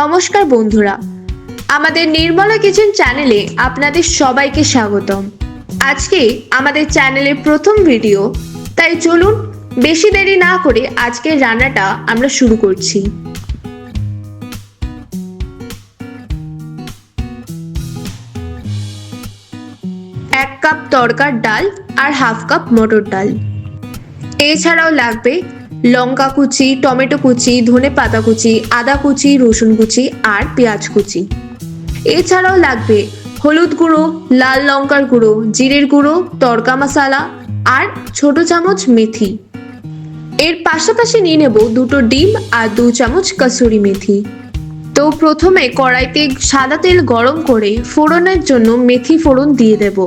নমস্কার বন্ধুরা। আমাদের নির্মলা কিচেন চ্যানেলে আপনাদের সবাইকে স্বাগতম। আজকে আমাদের চ্যানেলের প্রথম ভিডিও, তাই চলুন বেশি দেরি না করে আজকের রান্নাটা আমরা শুরু করছি। এক কাপ তরকার ডাল আর হাফ কাপ মটর ডাল। এছাড়াও লাগবে লঙ্কা কুচি, টমেটো কুচি, ধনে পাতা কুচি, আদা কুচি, রসুন কুচি আর পেঁয়াজ কুচি। এছাড়াও লাগবে হলুদ গুঁড়ো, লাল লঙ্কার গুঁড়ো, জিরের গুঁড়ো তড়কা মশলা আর ছোট চামচ মেথি। এর পাশাপাশি নিয়ে নেব দুটো ডিম আর দু চামচ কসুরি মেথি। তো প্রথমে কড়াইতে সাদা তেল গরম করে ফোড়নের জন্য মেথি ফোড়ন দিয়ে দেব।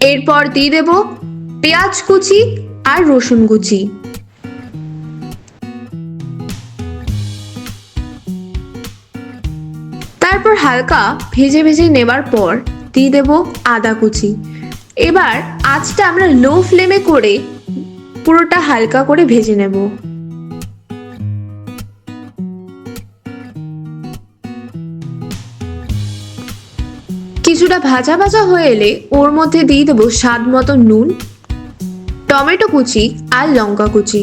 এরপর দিয়ে দেব পেঁয়াজ কুচি আর রসুন কুচি। তারপর হালকা ভেজে ভেজে নেবার পর দিয়ে দেব আদা কুচি। এবার আঁচটা আমরা লো ফ্লেমে করে পুরোটা হালকা করে ভেজে নেব। কিছুটা ভাজা ভাজা হয়ে এলে ওর মধ্যে দিয়ে দেবো স্বাদ মতো নুন টমেটো কুচি আর লঙ্কা কুচি।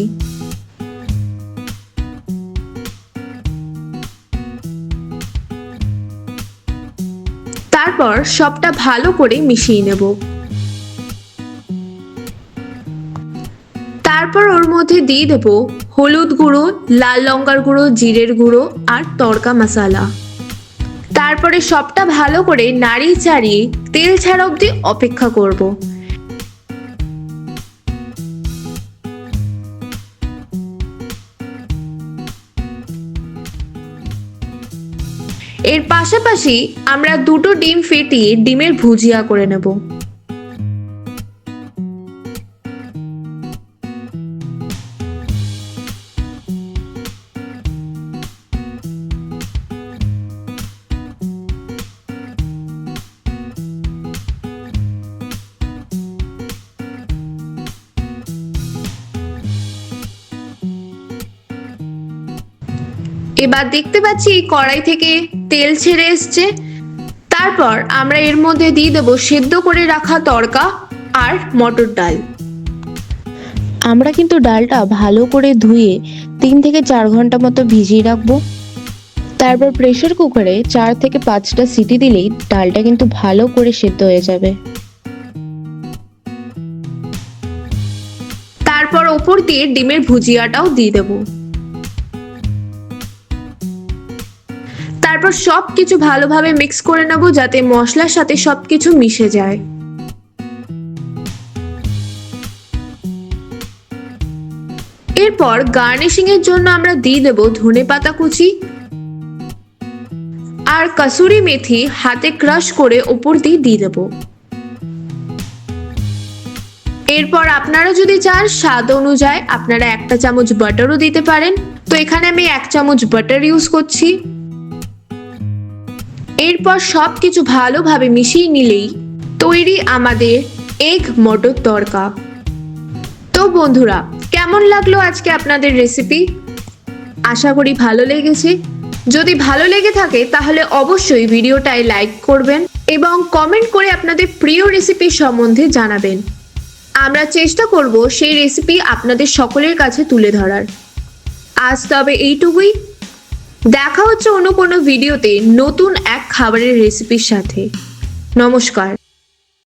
তারপর সবটা ভালো করে মিশিয়ে নেব। তারপর ওর মধ্যে দিয়ে দেব হলুদ গুঁড়ো, লাল লঙ্কার গুঁড়ো, জিরের গুঁড়ো আর তড়কা মশলা। তারপরে সবটা ভালো করে নাড়িয়ে চাড়িয়ে তেল ছাড়া অবধি অপেক্ষা করব। এর পাশাপাশি আমরা দুটো ডিম ফেটিয়ে ডিমের ভুজিয়া করে নেব। এবার দেখতে পাচ্ছি এই কড়াই থেকে তেল ছেড়ে এসছে। তারপর আমরা এর মধ্যে দিয়ে দেবো সেদ্ধ করে রাখা তড়কা আর মটর ডাল। আমরা কিন্তু ডালটা ভালো করে ধুয়ে তিন থেকে চার ঘণ্টা মতো ভিজিয়ে রাখব। তারপর প্রেশার কুকারে চার থেকে পাঁচটা সিটি দিলেই ডালটা কিন্তু ভালো করে সেদ্ধ হয়ে যাবে। তারপর ওপর দিয়ে ডিমের ভুজিয়াটাও দিয়ে দেবো। তারপর সব কিছু ভালোভাবে মিক্স করে নেব যাতে মশলার সাথে সব কিছু মিশে যায়। এরপর গার্নিশিং এর জন্য আমরা দিয়ে দেব ধনে পাতা কুচি আর কসুরি মেথি হাতে ক্রাশ করে ওপর দিয়ে দিয়ে দেব। এরপর আপনারা যদি চান, স্বাদ অনুযায়ী আপনারা একটা চামচ বাটারও দিতে পারেন। তো এখানে আমি এক চামচ বাটার ইউজ করছি। এরপর সব কিছু ভালোভাবে মিশিয়ে নিলেই তৈরি আমাদের এগ মটর তড়কা। তো বন্ধুরা, কেমন লাগল আজকে আপনাদের রেসিপি আশা করি ভালো লেগেছে। যদি ভালো লেগে থাকে, তাহলে অবশ্যই ভিডিওটায় লাইক করবেন এবং কমেন্ট করে আপনাদের প্রিয় রেসিপি সম্বন্ধে জানাবেন। আমরা চেষ্টা করব সেই রেসিপি আপনাদের সকলের কাছে তুলে ধরার। আজ তবে এইটুকুই। দেখা হচ্ছে অন্য কোনো ভিডিওতে নতুন এক খাবারের রেসিপির সাথে। নমস্কার।